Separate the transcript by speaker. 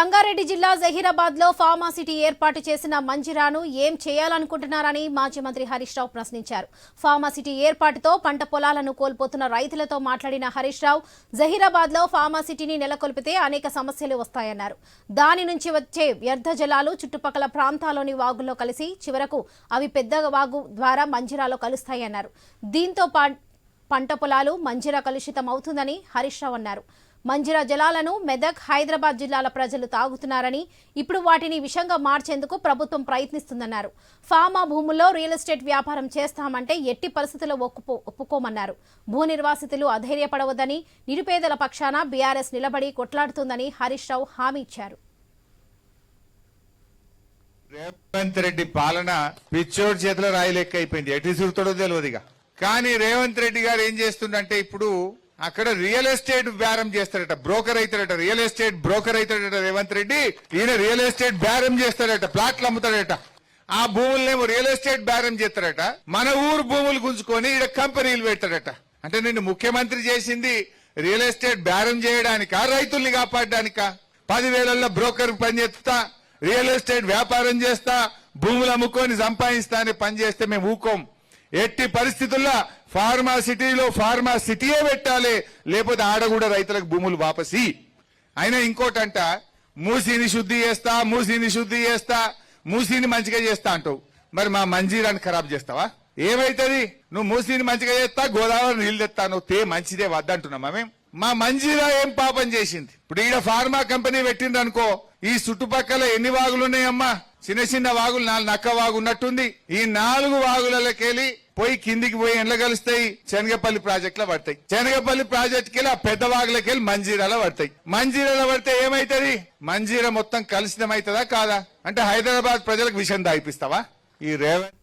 Speaker 1: రంగారెడ్డి జిల్లా జహీరాబాద్లో ఫార్మాసిటీ ఏర్పాటు చేసిన మంజిరాను ఏం చేయాలనుకుంటున్నారని మాజీ మంత్రి హరీష్ రావు ప్రశ్నించారు. ఫార్మాసిటీ ఏర్పాటుతో పంట పొలాలను కోల్పోతున్న రైతులతో మాట్లాడిన హరీష్ రావు జహీరాబాద్లో ఫార్మాసిటీని నెలకొల్పితే అనేక సమస్యలు వస్తాయన్నారు. దాని నుంచి వచ్చే వ్యర్థ జలాలు చుట్టుపక్కల ప్రాంతాల్లోని వాగుల్లో కలిసి చివరకు అవి పెద్ద వాగు ద్వారా మంజిరాలో కలుస్తాయన్నారు. దీంతో పంట పొలాలు మంజిరా కలుషితం అవుతుందని హరీష్ రావు అన్నారు. మంజిరా జలాలను మెదక్ హైదరాబాద్ జిల్లాల ప్రజలు తాగుతున్నారని ఇప్పుడు వాటిని విషంగా మార్చేందుకు ప్రభుత్వం ప్రయత్నిస్తుందన్నారు. ఫామా భూముల్లో రియల్ ఎస్టేట్ వ్యాపారం చేస్తామంటే ఎట్టి పరిస్థితుల్లో ఒప్పుకో ఒప్పుకోమన్నారు. భూ నిర్వాసితులు అధైర్యపడవద్దని నిరుపేదల పక్షాన బీఆర్ఎస్ నిలబడి కొట్లాడుతుందని హరీష్ రావు హామీ ఇచ్చారు.
Speaker 2: రేవంత్ రెడ్డి పాలన పిచ్చోడి చేతిలో రాయి లెక్క అయిపోయింది. ఎటు చూడతాడో తెలియదు కానీ రేవంత్ రెడ్డి గారు ఏం చేస్తుండంటే ఇప్పుడు అక్కడ రియల్ ఎస్టేట్ బేరం చేస్తాడట బ్రోకర్ అవుతాడట రియల్ ఎస్టేట్ బ్రోకర్ అవుతాడట రేవంత్ రెడ్డి. ఈయన రియల్ ఎస్టేట్ బేరం చేస్తాడట ప్లాట్లు అమ్ముతాడట. ఆ భూములనేమో రియల్ ఎస్టేట్ బేరం చేస్తాడట. మన ఊరు భూములు గుంజుకొని ఈడ కంపెనీలు పెడతాడట. అంటే నిన్ను ముఖ్యమంత్రి చేసింది రియల్ ఎస్టేట్ బేరం చేయడానికా రైతుల్ని కాపాడడానికా? పదివేలల్లో బ్రోకర్ పని చేస్తా రియల్ ఎస్టేట్ వ్యాపారం చేస్తా భూములు అమ్ముకొని సంపాదిస్తా అని పని చేస్తే మేము ఊకోం. ఎట్టి పరిస్థితుల్లో ఫార్మా సిటీలో ఫార్మా సిటీయే పెట్టాలి. లేకపోతే ఆడ కూడా రైతులకు భూములు వాపసి. అయినా ఇంకోటంట మూసీని శుద్ధి చేస్తా మూసీని శుద్ధి చేస్తా మూసీని మంచిగా చేస్తా అంటావు. మరి మా మంజీరాన్ని ఖరాబ్ చేస్తావా? ఏమైతుంది? నువ్వు మూసీని మంచిగా చేస్తా గోదావరి నీళ్ళు తెస్తా నువ్వు తే మంచిదే వద్దంటున్నామా మేము మా. మంజీరా ఏం పాపం చేసింది? ఇప్పుడు ఈడ ఫార్మా కంపెనీ పెట్టిండ్రు అనుకో ఈ చుట్టుపక్కల ఎన్ని వాగులు ఉన్నాయమ్మా చిన్న చిన్న వాగులు నాలుగు నక్క వాగు ఉన్నట్టుంది. ఈ నాలుగు వాగులకెళ్ళి పోయి కిందికి పోయి ఎండ్ల కలుస్తాయి శనగపల్లి ప్రాజెక్ట్లో పడతాయి. శనగపల్లి ప్రాజెక్ట్ వెళ్ళి ఆ పెద్ద వాగులకి వెళ్ళి మంజీరాలో పడతాయి. మంజీరాలో పడితే ఏమైతది? మంజీరా మొత్తం కలుషితం అవుతుందా కాదా? అంటే హైదరాబాద్ ప్రజలకు విషయం దాయిపిస్తావా? ఈ రేవంత్